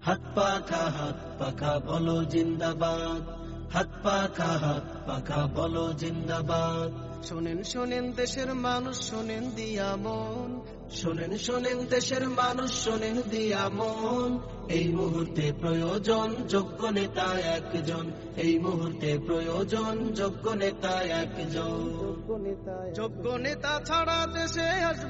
হাত পাখা হাত পাখা, বলো জিন্দাবাদ। হাত পাখা হাত পাখা, বলো জিন্দাবাদ। শোনেন শোনেন দেশের মানুষ, শোনেন দিয়া মন। শোনেন শোনেন দেশের মানুষ, শোনেন দিয়া মন। এই মুহূর্তে প্রয়োজন, যোগ্য নেতা একজন। এই মুহূর্তে প্রয়োজন, যোগ্য নেতা একজন। যোগ্য নেতা ছাড়া দেশে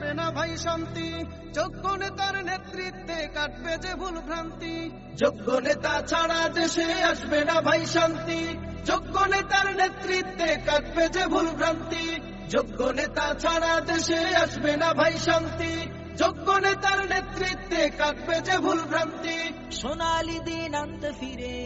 আসবে না ভাই শান্তি। যোগ্য নেতার নেতৃত্বে কাটবে যে ভুল ভ্রান্তি। যোগ্য নেতা ছাড়া দেশে আসবে না ভাই শান্তি। যোগ্য নেতার নেতৃত্বে কাটবে যে ভুল ভ্রান্তি। যোগ্য নেতা ছাড়া দেশে আসবে না ভাই শান্তি। যোগ্য নেতার নেতৃত্বে কাটবে যে ভুল ভ্রান্তি। সোনালি দিন আনতে ফিরে।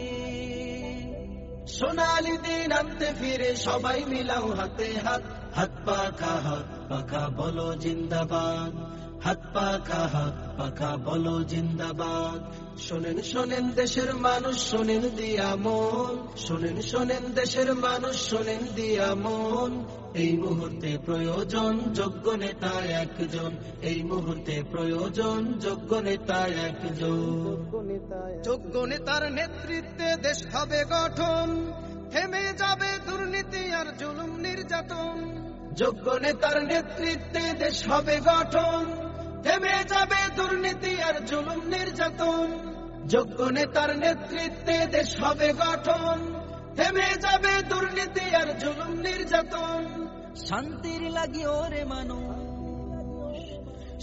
সোনালি দিন আনতে ফিরে সবাই মিলাও হাতে হাত। হাত পাখা হাত পাখা বলো জিন্দাবাদ। হাত পাখা হাত পাখা বলো জিন্দাবাদ। শোনেন শোনেন দেশের মানুষ, শোনেন দিয়া মন। শোনেন শোনেন দেশের মানুষ, শোনেন দিয়া মন। এই মুহূর্তে প্রয়োজন, যোগ্য নেতা একজন। এই মুহূর্তে প্রয়োজন, যোগ্য নেতা একজন। যোগ্য নেতার নেতৃত্বে দেশ হবে গঠন। থেমে যাবে দুর্নীতি আর জুলুম নির্যাতন। যোগ্য নেতার নেতৃত্বে দেশ হবে গঠন। থেমে যাবে দুর্নীতি আর জুলুম নির্যাতন। যোগ্য নেতার নেতৃত্বে দেশ হবে গঠন। থেমে যাবে দুর্নীতি আর জুলুম নির্যাতন। শান্তির লাগি ওরে মানুষ।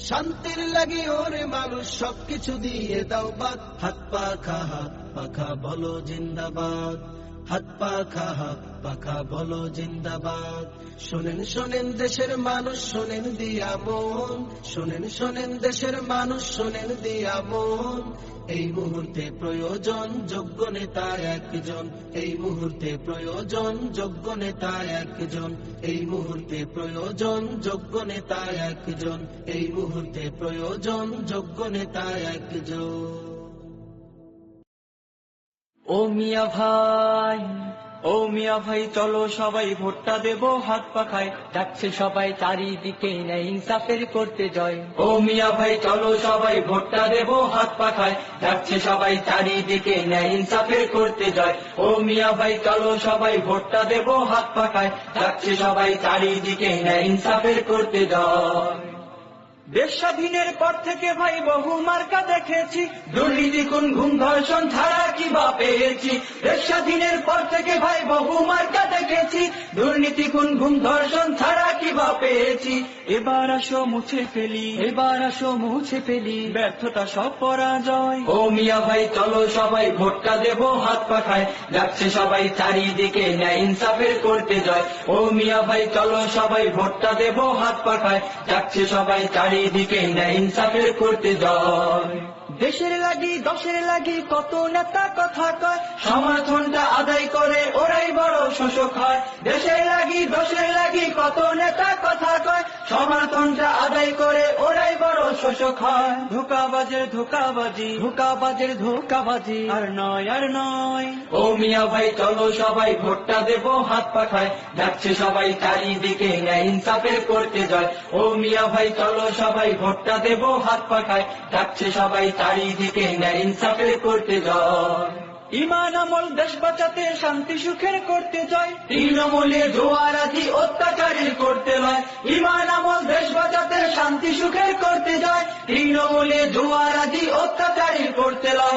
শান্তির লাগি ওরে মানুষ, সবকিছু দিয়ে দাও বাদ। হাত পাখা হাত পাখা বলো জিন্দাবাদ। হাত পাখা হাত পাখা, বলো জিন্দাবাদ। শোনেন শোনেন দেশের মানুষ, শোনেন দিয়া মন। শোনেন শোনেন দেশের মানুষ, শোনেন দিয়া মন। এই মুহূর্তে প্রয়োজন, যোগ্য নেতা একজন। এই মুহূর্তে প্রয়োজন, যোগ্য নেতা একজন। এই মুহূর্তে প্রয়োজন, যোগ্য নেতা একজন। এই মুহূর্তে প্রয়োজন, যোগ্য নেতা একজন। ও মিয়া ভাই, ও মিয়া ভাই, চলো সবাই ভোটটা দেব, হাত পাখায়। যাচ্ছে সবাই চারিদিকে ন্যায় ইনসাফের করতে জয়। ও মিয়া ভাই, চলো সবাই ভোটটা দেব, হাত পাখায়। ডাকছে সবাই চারিদিকে ন্যায় ইনসাফের করতে জয়। ও মিয়া ভাই, চলো সবাই ভোটটা দেব, হাত পাখায়। ডাকছে সবাই চারিদিকে ন্যায় ইনসাফের করতে জয়। দেশ স্বাধীনের পর থেকে ভাই বহু মার্কা দেখেছি। দুর্নীতি কোন ঘুম ধর্ষণ ছাড়া কি বা পেয়েছি। দেশ স্বাধীনের পর থেকে ভাই বহু মার্কা দেখেছি। দুর্নীতি কোন ঘুম ধর্ষণ ছাড়া কি বা পেয়েছি। এবার আসো মুছে ফেলি। এবার আসো মুছে ফেলি। ব্যর্থতা সব পরাজয়। ও মিয়া ভাই চলো সবাই ভোটটা দেব হাত পাখায়। যাচ্ছে সবাই চারিদিকে ন্যায় ইনসাফের করতে যায় ও মিয়া ভাই চলো সবাই ভোটটা দেব হাত পাখায়। যাচ্ছে সবাই চারিদিকে ইনসাফের করতে যায় দেশের লাগি দশের লাগি কত নেতা কথা কয়। সমর্থনটা আদায় করে ওরাই বড় শোষক হয়। দেশের লাগি দশের লাগি কত নেতা কথা কয়। সমর্থনটা আদায় করে ওরাই বড় শোষক হয়। ধোকাবাজের ধোকাবাজি ধোকাবাজের ধোকাবাজি। আর নয় আর নয়। ও মিয়া ভাই চলো সবাই ভোটটা দেব হাত পাখায়। যাচ্ছে সবাই চারিদিকে ইনসাফের করতে যায় ও মিয়া ভাই চলো সবাই ভোটটা দেব হাত পাখায় ডাকছে সবাই চারিদিকে ন্যায় ইনসাফের করতে যায় ইমান আমল দেশ বাঁচাতে শান্তি সুখের করতে যায় তৃণমূলে জোয়ারাধি অত্যাচারের করতে নয় ইমান আমল দেশ বাঁচাতে শান্তি সুখের করতে যায় তৃণমূলে জোয়ারাধি অত্যাচারের করতে লয়।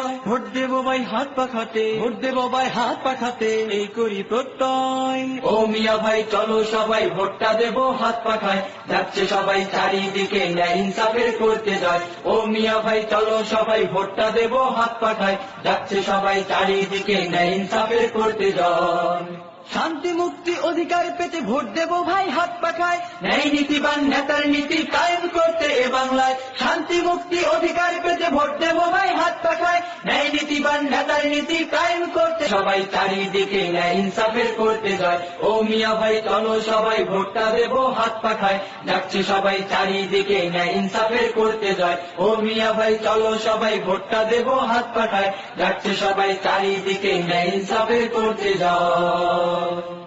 হাত পাখাতে। ভোট দেবো ভাই হাত পাখাতে। এই করি প্রত্যয়। ও মিয়া ভাই চলো সবাই ভোটটা দেবো হাত পাখায়। যাচ্ছে সবাই চারিদিকে ন্যায় ইনসাফের করতে যায়। ও মিয়া ভাই চলো সবাই ভোটটা দেবো হাত পাখায়। যাচ্ছে সবাই চারিদিকে ন্যায় ইনসাফের করতে যায়। শান্তি মুক্তি অধিকার পেতে ভোট দেব ভাই হাত পাখায়। ন্যায় নীতিবান নেতার নীতি কায়েম করতে এ বাংলায়। শান্তি, মুক্তি, অধিকার পেতে ভোট দেব ভাই, হাত পাখায়। ন্যায় নীতিবান নেতার নীতি, কায়েম করতে সবাই চারিদিকে ন্যায় ইনসাফের করতে যায়। ও মিয়া ভাই, চলো সবাই ভোটটা দেব হাত পাখায়। যাচ্ছে সবাই চারিদিকে ন্যায় ইনসাফের করতে যায়। ও মিয়া ভাই, চলো সবাই ভোটটা দেব হাত পাখায়। যাচ্ছে সবাই চারিদিকে ন্যায় ইনসাফের করতে যায়।